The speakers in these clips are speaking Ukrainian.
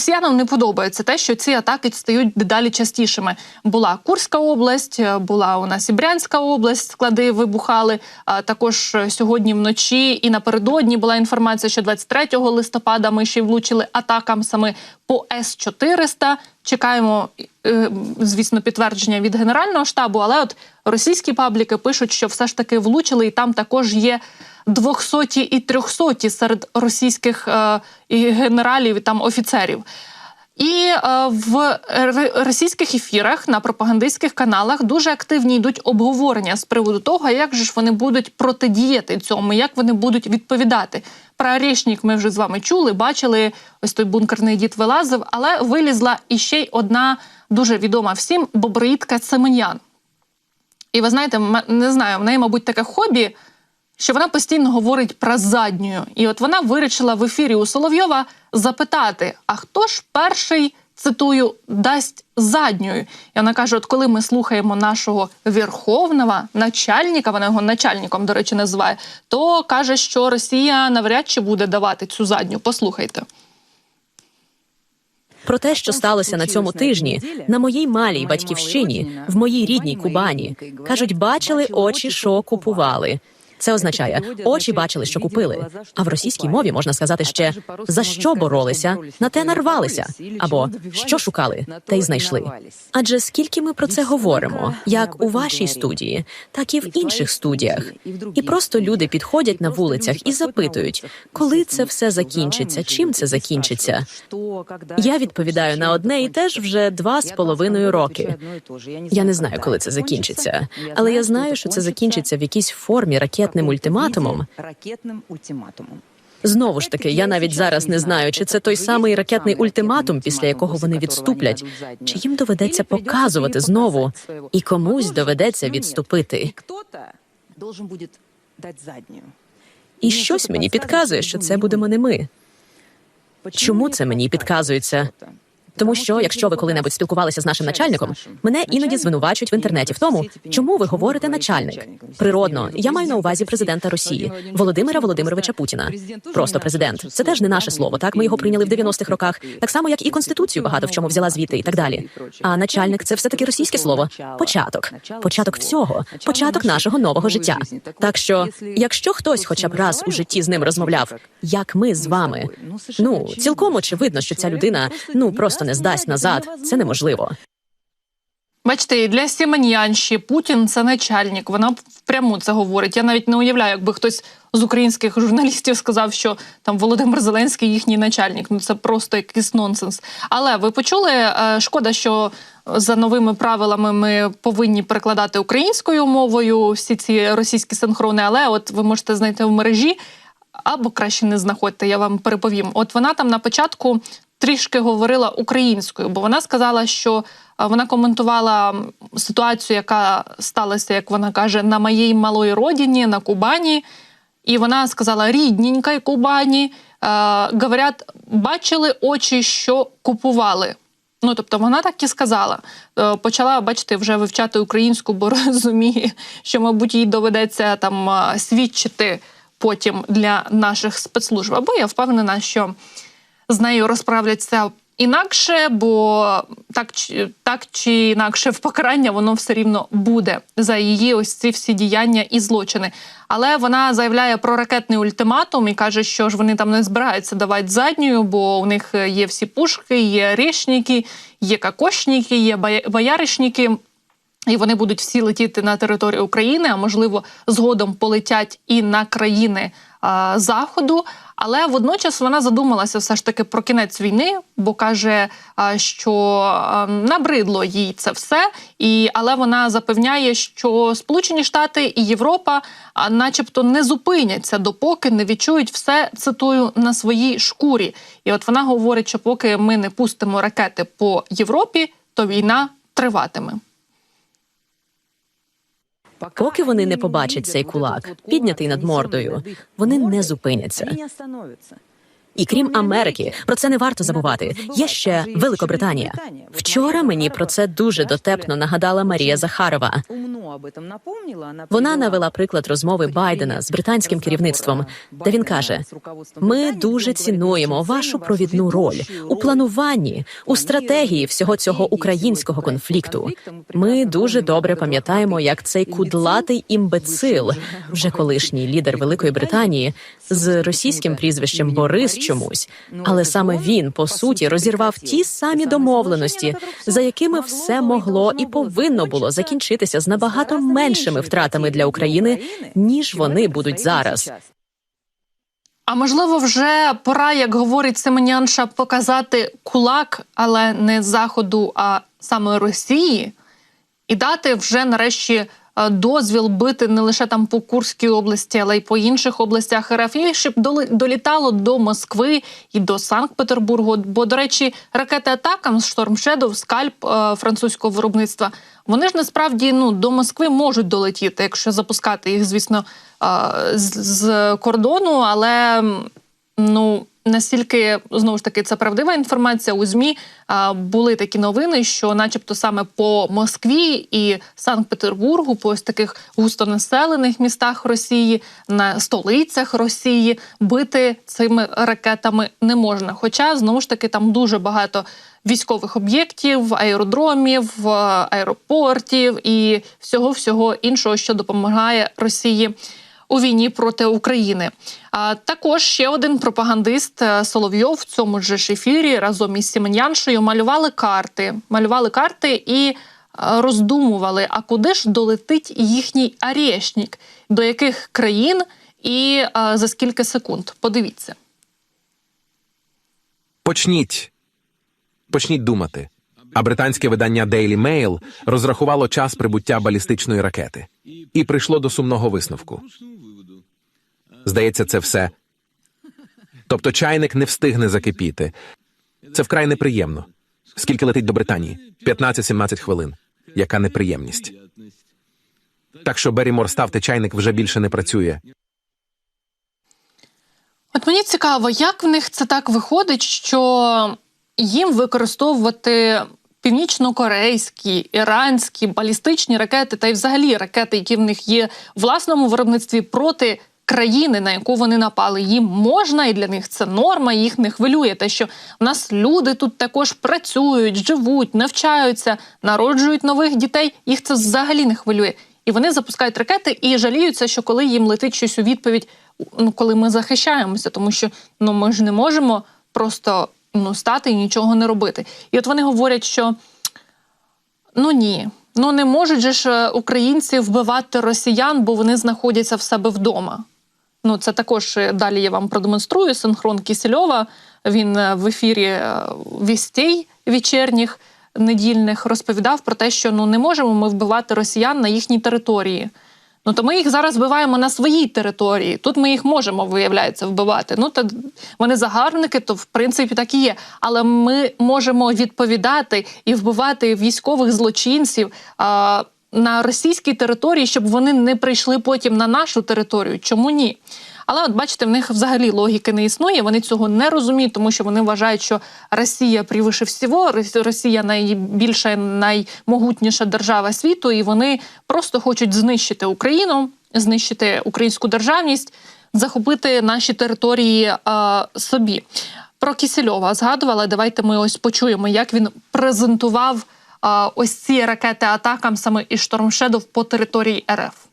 Росіянам не подобається те, що ці атаки стають дедалі частішими. Була Курська область, е, була у нас і Брянська область, склади вибухали. А також е, сьогодні вночі і напередодні була інформація, що 23 листопада ми ще й влучили атакам саме по С-400. Чекаємо, е, звісно, підтвердження від Генерального штабу, але от російські пабліки пишуть, що все ж таки влучили, і там також є 200 і 300 серед російських е, генералів і там офіцерів. І е, в російських ефірах на пропагандистських каналах дуже активні йдуть обговорення з приводу того, як же ж вони будуть протидіяти цьому, як вони будуть відповідати. Про Орешник ми вже з вами чули, бачили. Ось той бункерний дід вилазив, але вилізла іще й одна дуже відома всім боброїдка Семенян. І ви знаєте, не знаю, в неї, мабуть, таке хобі, що вона постійно говорить про задню. І от вона вирішила в ефірі у Соловйова запитати: а хто ж перший, цитую, дасть задньою? І вона каже: от коли ми слухаємо нашого верховного начальника, вона його начальником, до речі, називає, то каже, що Росія навряд чи буде давати цю задню. Послухайте. Про те, що сталося на цьому тижні, на моїй малій батьківщині, в моїй рідній Кубані, кажуть, бачили очі, що купували. Це означає, очі бачили, що купили. А в російській мові можна сказати ще за що боролися, на те нарвалися, або що шукали, те й знайшли. Адже скільки ми про це говоримо, як у вашій студії, так і в інших студіях. І просто люди підходять на вулицях і запитують, коли це все закінчиться, чим це закінчиться. Я відповідаю на одне і те ж вже два з половиною роки. Я не знаю, коли це закінчиться, але я знаю, що це закінчиться в якійсь формі ультиматумом. Ракетним ультиматумом. Знову ж таки, я навіть зараз не знаю, чи це той самий ракетний ультиматум, після якого вони відступлять, чи їм доведеться показувати знову, і комусь доведеться відступити. І щось мені підказує, що це будемо не ми. Чому це мені підказується? Тому що, якщо ви коли-небудь спілкувалися з нашим начальником, мене іноді звинувачують в інтернеті в тому, чому ви говорите начальник. Природно, я маю на увазі президента Росії Володимира Володимировича Путіна. Просто президент. Це теж не наше слово. Так ми його прийняли в 90-х роках, так само як і конституцію багато в чому взяла звідти і так далі. А начальник це все таки російське слово. Початок, початок всього, початок нашого нового життя. Так що, якщо хтось, хоча б раз у житті з ним розмовляв, як ми з вами, ну цілком очевидно, що ця людина ну просто не здасть назад. Це неможливо. Бачите, і для Сіманьянші Путін це начальник. Вона впряму це говорить. Я навіть не уявляю, якби хтось з українських журналістів сказав, що там Володимир Зеленський їхній начальник. Ну це просто якийсь нонсенс. Але ви почули? е, Шкода, що за новими правилами ми повинні перекладати українською мовою всі ці російські синхрони. Але от ви можете знайти в мережі. Або краще не знаходьте, я вам переповім. От вона там на початку трішки говорила українською, бо вона сказала, що вона коментувала ситуацію, яка сталася, як вона каже, на моїй малої родині, на Кубані. І вона сказала рідненькій Кубані. Е, говорять, бачили очі, що купували. Ну, тобто вона так і сказала. Е, Почала, бачите, вже вивчати українську, бо розуміє, що, мабуть, їй доведеться там свідчити потім для наших спецслужб. Або я впевнена, що з нею розправляться інакше, бо так, чи- так чи інакше в покарання воно все рівно буде за її ось ці всі діяння і злочини. Але вона заявляє про ракетний ультиматум і каже, що ж вони там не збираються давати задньою, бо у них є всі пушки, є рішники, є кокошники, є бояришники. І вони будуть всі летіти на територію України, а можливо, згодом полетять і на країни заходу. Але водночас вона задумалася все ж таки про кінець війни, бо каже, що набридло їй це все. І але вона запевняє, що Сполучені Штати і Європа, начебто, не зупиняться, допоки не відчують все цитую на своїй шкурі. І от вона говорить, що поки ми не пустимо ракети по Європі, то війна триватиме. Поки вони не побачать цей кулак, піднятий над мордою, вони не зупиняться. І крім Америки, про це не варто забувати. Є ще Великобританія. Вчора мені про це дуже дотепно нагадала Марія Захарова. Вона навела приклад розмови Байдена з британським керівництвом, де він каже: ми дуже цінуємо вашу провідну роль у плануванні, у стратегії всього цього українського конфлікту. Ми дуже добре пам'ятаємо, як цей кудлатий імбецил, вже колишній лідер Великої Британії, з російським прізвищем Борис чомусь, але саме він по суті розірвав ті самі домовленості, за якими все могло і повинно було закінчитися з набагато меншими втратами для України, ніж вони будуть зараз. А можливо, вже пора, як говорить Семенянша, показати кулак, але не заходу, а саме Росії, і дати вже нарешті дозвіл бити не лише там по Курській області, але й по інших областях РФ, і щоб долітало до Москви і до Санкт-Петербургу. Бо, до речі, ракети атакам з Shadow, скальп е, французького виробництва. Вони ж насправді ну до Москви можуть долетіти, якщо запускати їх, звісно, е, з кордону, але ну. Наскільки знову ж таки це правдива інформація у змі були такі новини, що, начебто, саме по Москві і Санкт-Петербургу, по ось таких густонаселених містах Росії, на столицях Росії бити цими ракетами не можна. Хоча знову ж таки там дуже багато військових об'єктів, аеродромів, аеропортів і всього всього іншого, що допомагає Росії у війні проти України. А також ще один пропагандист е, Соловйов в цьому ж ефірі разом із Сіменяншею малювали карти, малювали карти і е, роздумували, а куди ж долетить їхній арешник, до яких країн і е, за скільки секунд. Подивіться. Почніть. Почніть думати. А британське видання Daily Mail розрахувало час прибуття балістичної ракети і прийшло до сумного висновку. Здається, це все. Тобто чайник не встигне закипіти. Це вкрай неприємно. Скільки летить до Британії? 15-17 хвилин. Яка неприємність. Так що Берімор ставте чайник вже більше не працює. От мені цікаво, як в них це так виходить, що їм використовувати північно-корейські, іранські, балістичні ракети та й взагалі ракети, які в них є в власному виробництві проти країни, на яку вони напали, їм можна, і для них це норма, їх не хвилює. Те, що в нас люди тут також працюють, живуть, навчаються, народжують нових дітей. Їх це взагалі не хвилює. І вони запускають ракети і жаліються, що коли їм летить щось у відповідь, ну коли ми захищаємося, тому що ну ми ж не можемо просто ну стати і нічого не робити. І от вони говорять, що ну ні. Ну не можуть же ж е, українці вбивати росіян, бо вони знаходяться в себе вдома. Ну, це також е, далі я вам продемонструю синхрон Кісельова. Він е, в ефірі е, вістей вечірніх недільних розповідав про те, що ну не можемо ми вбивати росіян на їхній території. Ну то ми їх зараз вбиваємо на своїй території. Тут ми їх можемо, виявляється, вбивати. Ну та вони загарбники, то в принципі так і є. Але ми можемо відповідати і вбивати військових злочинців. А, на російській території, щоб вони не прийшли потім на нашу територію. Чому ні? Але от бачите, в них взагалі логіки не існує. Вони цього не розуміють, тому що вони вважають, що Росія превише всього, Росія найбільша, наймогутніша держава світу, і вони просто хочуть знищити Україну, знищити українську державність, захопити наші території е, собі. Про Кісельова згадувала. Давайте ми ось почуємо, як він презентував а, ось ці ракети атакам саме Storm Shadow по території РФ.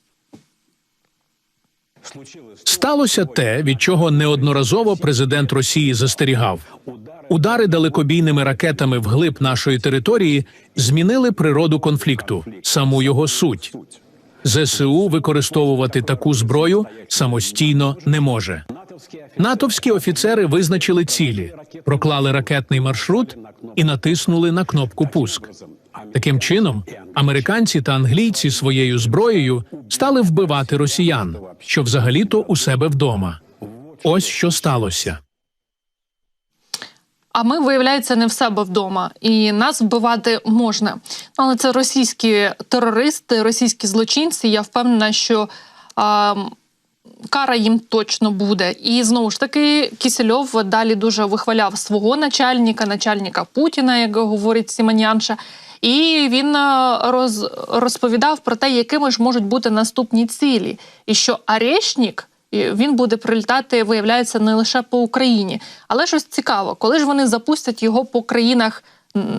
Сталося те, від чого неодноразово президент Росії застерігав. Удари далекобійними ракетами вглиб нашої території змінили природу конфлікту, саму його суть. ЗСУ використовувати таку зброю самостійно не може. Натовські офіцери визначили цілі, проклали ракетний маршрут і натиснули на кнопку пуск. Таким чином, американці та англійці своєю зброєю стали вбивати росіян, що взагалі-то у себе вдома. Ось що сталося. А ми, виявляється, не в себе вдома, і нас вбивати можна. Але це російські терористи, російські злочинці. Я впевнена, що а, кара їм точно буде. І знову ж таки, Кісельов далі дуже вихваляв свого начальника, начальника Путіна, як говорить Сіманянша. І він е, роз, розповідав про те, якими ж можуть бути наступні цілі, і що Арешнік він буде прилітати, виявляється, не лише по Україні, але щось цікаво, коли ж вони запустять його по країнах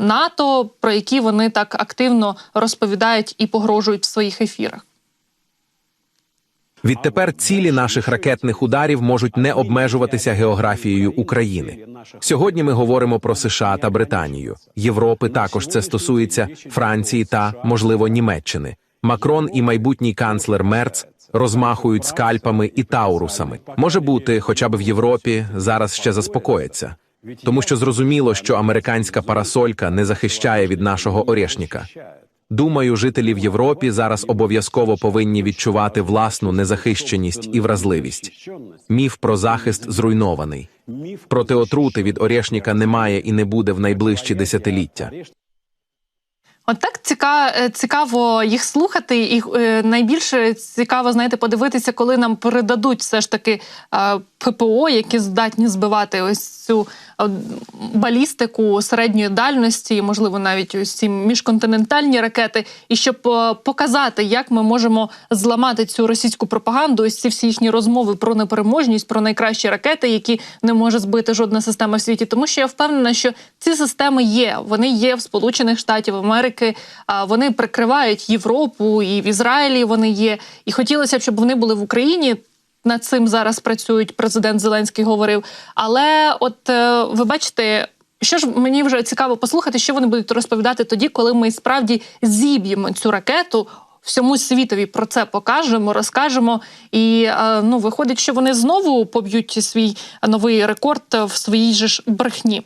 НАТО, про які вони так активно розповідають і погрожують в своїх ефірах. Відтепер цілі наших ракетних ударів можуть не обмежуватися географією України. Сьогодні ми говоримо про США та Британію. Європи також це стосується Франції та, можливо, Німеччини. Макрон і майбутній канцлер Мерц розмахують скальпами і таурусами. Може бути, хоча б в Європі зараз ще заспокояться. Тому що зрозуміло, що американська парасолька не захищає від нашого орешника. Думаю, жителі в Європі зараз обов'язково повинні відчувати власну незахищеність і вразливість. Міф про захист зруйнований. Проти отрути від орешника немає і не буде в найближчі десятиліття. От так ціка, е, цікаво їх слухати, і е, найбільше цікаво, знаєте, подивитися, коли нам передадуть все ж таки е, ППО, які здатні збивати ось цю е, балістику середньої дальності, можливо, навіть ось ці міжконтинентальні ракети, і щоб е, показати, як ми можемо зламати цю російську пропаганду, ось ці всі їхні розмови про непереможність, про найкращі ракети, які не може збити жодна система в світі. Тому що я впевнена, що ці системи є. Вони є в Сполучених Штатів Америки. А Вони прикривають Європу і в Ізраїлі. Вони є. І хотілося б, щоб вони були в Україні. Над цим зараз працюють. Президент Зеленський говорив. Але, от е, ви бачите. Що ж мені вже цікаво послухати, що вони будуть розповідати тоді, коли ми справді зіб'ємо цю ракету, всьому світові про це покажемо, розкажемо. І е, ну виходить, що вони знову поб'ють свій новий рекорд в своїй же ж брехні.